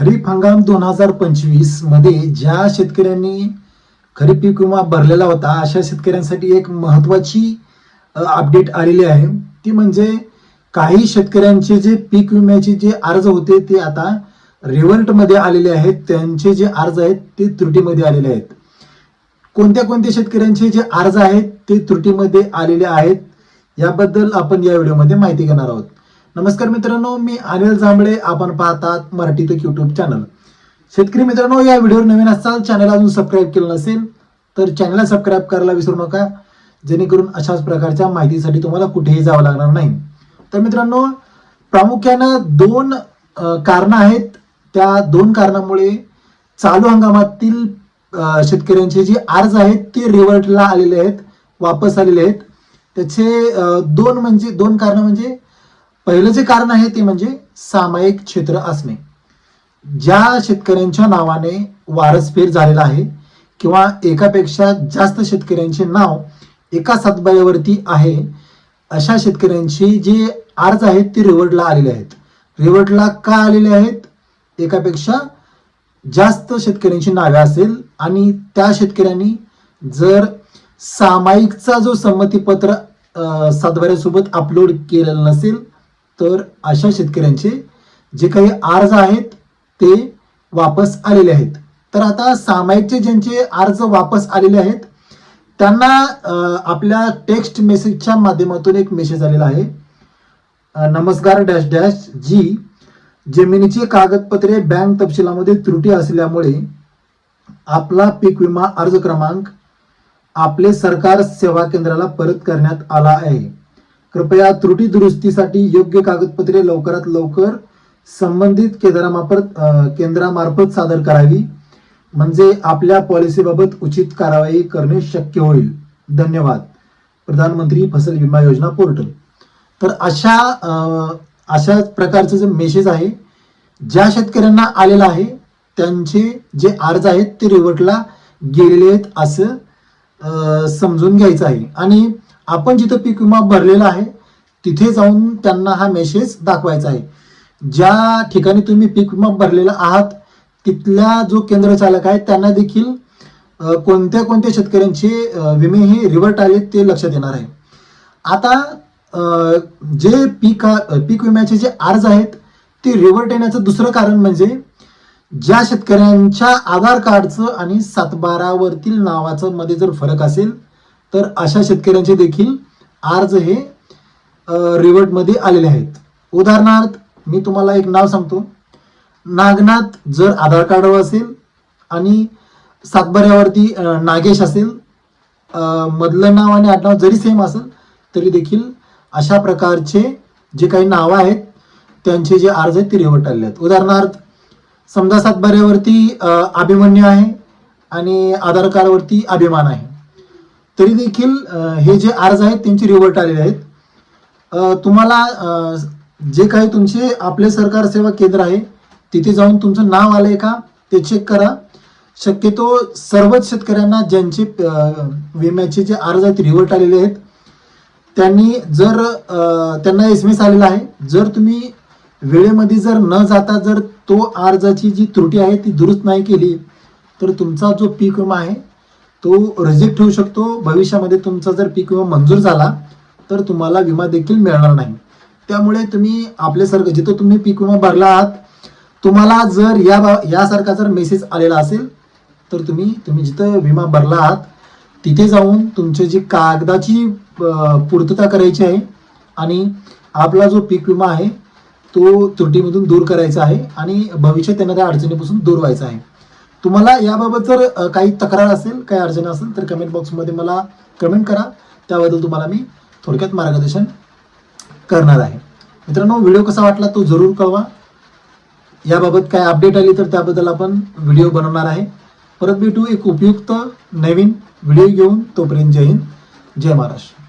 खरीप हंगाम दोन हजार पंचवीसमध्ये ज्या शेतकऱ्यांनी खरीप पीक विमा भरलेला होता अशा शेतकऱ्यांसाठी एक महत्वाची अपडेट आलेली आहे. ती म्हणजे काही शेतकऱ्यांचे जे पीक विम्याचे जे अर्ज होते ते आता रिव्हल्टमध्ये आलेले आहेत. त्यांचे जे अर्ज आहेत ते त्रुटीमध्ये आलेले आहेत. कोणत्या कोणत्या शेतकऱ्यांचे जे अर्ज आहेत ते त्रुटीमध्ये आलेले आहेत याबद्दल आपण या व्हिडिओमध्ये माहिती घेणार आहोत. नमस्कार मित्रांनो मी अनिल जांभळे. आपण पाहतात मराठी तक युट्यूब चॅनल शेतकरी मित्रांनो या व्हिडिओवर नवीन असाल चॅनल अजून सबस्क्राईब केलं नसेल तर चॅनलला सबस्क्राईब करायला विसरू नका. जेणेकरून अशाच प्रकारच्या माहितीसाठी तुम्हाला कुठेही जावं लागणार नाही. तर मित्रांनो प्रामुख्यानं दोन कारणं आहेत. त्या दोन कारणामुळे चालू हंगामातील शेतकऱ्यांचे जे अर्ज आहेत ते रिवर्टला आलेले आहेत वापस आलेले आहेत. त्याचे दोन म्हणजे दोन कारणं म्हणजे पहिलं जे कारण आहे ते म्हणजे सामायिक क्षेत्र असणे. ज्या शेतकऱ्यांच्या नावाने वारसफेर झालेला आहे किंवा एकापेक्षा जास्त शेतकऱ्यांचे नाव एका सातबाऱ्यावरती आहे अशा शेतकऱ्यांचे जे अर्ज आहेत ते रिवर्डला आलेले आहेत. रिवर्डला का आलेले आहेत? एकापेक्षा जास्त शेतकऱ्यांची नावे असेल आणि त्या शेतकऱ्यांनी जर सामायिकचा जो संमतीपत्र सातबाऱ्यासोबत अपलोड केलेला नसेल तर अशा शेतकऱ्यांचे जे काही अर्ज आहेत ते वापस आलेले आहेत. तर आता सामायिकचे ज्यांचे अर्ज वापस आलेले आहेत त्यांना आपल्या टेक्स्ट मेसेजच्या माध्यमातून एक मेसेज आलेला आहे. नमस्कार डॅश डॅश जी जमिनीची कागदपत्रे बँक तपशिलामध्ये त्रुटी असल्यामुळे आपला पीक विमा अर्ज क्रमांक आपले सरकार सेवा केंद्राला परत करण्यात आला आहे. कृपया त्रुटी दुरुस्तीसाठी योग्य कागदपत्रे लवकरात लवकर संबंधित केंद्रामार्फत केंद्रामार्फत सादर करावी. म्हणजे आपल्या पॉलिसीबाबत उचित कारवाई करणे शक्य होईल. धन्यवाद. प्रधानमंत्री फसल विमा योजना पोर्टल. तर अशा अशा प्रकारचं जे मेसेज आहे ज्या शेतकऱ्यांना आलेला आहे त्यांचे जे अर्ज आहेत ते रिव्हर्टला गेलेले आहेत असं समजून घ्यायचं आहे. आणि आपण जिथं पीक विमा भरलेला आहे तिथे जाऊन त्यांना हा मेसेज दाखवायचा आहे. ज्या ठिकाणी तुम्ही पीक विमा भरलेला आहात तिथल्या जो केंद्र चालक आहे त्यांना देखील कोणत्या कोणत्या शेतकऱ्यांचे विमे हे रिव्हर्ट आले ते लक्षात येणार आहे. आता जे पीक पीक विम्याचे जे अर्ज आहेत ते रिव्हर्ट येण्याचं दुसरं कारण म्हणजे ज्या शेतकऱ्यांच्या आधार कार्डचं आणि सातबारावरतील नावाचं मध्ये जर फरक असेल तर अशा शेतकऱ्यांचे देखील अर्ज हे रिवर्टमध्ये आलेले आहेत. उदाहरणार्थ मी तुम्हाला एक नाव सांगतो. नागनाथ जर आधार कार्डवर असेल आणि सातबाऱ्यावरती नागेश असेल मधलं नाव आणि आडनाव जरी सेम असेल तरी देखील अशा प्रकारचे जे काही नावं आहेत त्यांचे जे अर्ज आहेत ते रिवर्ट आलेले आहेत. उदाहरणार्थ समजा सातबाऱ्यावरती अभिमन्यू आहे आणि आधार कार्डवरती अभिमान आहे. तरी देखील हे जे अर्ज आहेत त्यांचे रिव्हर्ट आलेले आहेत. तुम्हाला जे काही तुमचे आपले सरकार सेवा केंद्र आहे तिथे जाऊन तुमचं नाव आलंय का ते चेक करा. शक्यतो सर्वच शेतकऱ्यांना ज्यांचे विम्याचे जे अर्ज आहेत रिव्हर्ट आलेले आहेत त्यांनी जर त्यांना एस एम एस आलेला आहे जर तुम्ही वेळेमध्ये जर न जाता जर तो अर्जाची जी त्रुटी आहे ती दुरुस्त नाही केली तर तुमचा जो पीक विमा आहे तो रिजेक्ट होऊ शकतो. भविष्यामध्ये तुमचा जर पीक विमा मंजूर झाला तर तुम्हाला विमा देखील मिळणार नाही. त्यामुळे तुम्ही आपल्यासारखं जिथं तुम्ही पीक विमा भरला आहात तुम्हाला जर या बा- यासारखा जर मेसेज आलेला असेल तर तुम्ही तुम्ही जिथं विमा भरला आहात तिथे जाऊन तुमची जी कागदाची पूर्तता करायची आहे आणि आपला जो पीक विमा आहे तो त्रुटीमधून दूर करायचा आहे आणि भविष्यात त्यांना त्या अडचणीपासून दूर व्हायचा आहे. तुम्हाला याबाबत जर काही तक्रार असेल काही अडचण असेल तर कमेंट बॉक्समध्ये मला कमेंट करा. त्याबद्दल तुम्हाला मी थोडक्यात मार्गदर्शन करणार आहे. मित्रांनो व्हिडिओ कसा वाटला तो जरूर कळवा. याबाबत काय अपडेट आली तर त्याबद्दल आपण व्हिडिओ बनवणार आहे. परत भेटू एक उपयुक्त नवीन व्हिडिओ घेऊन. तोपर्यंत जय हिंद जय महाराष्ट्र.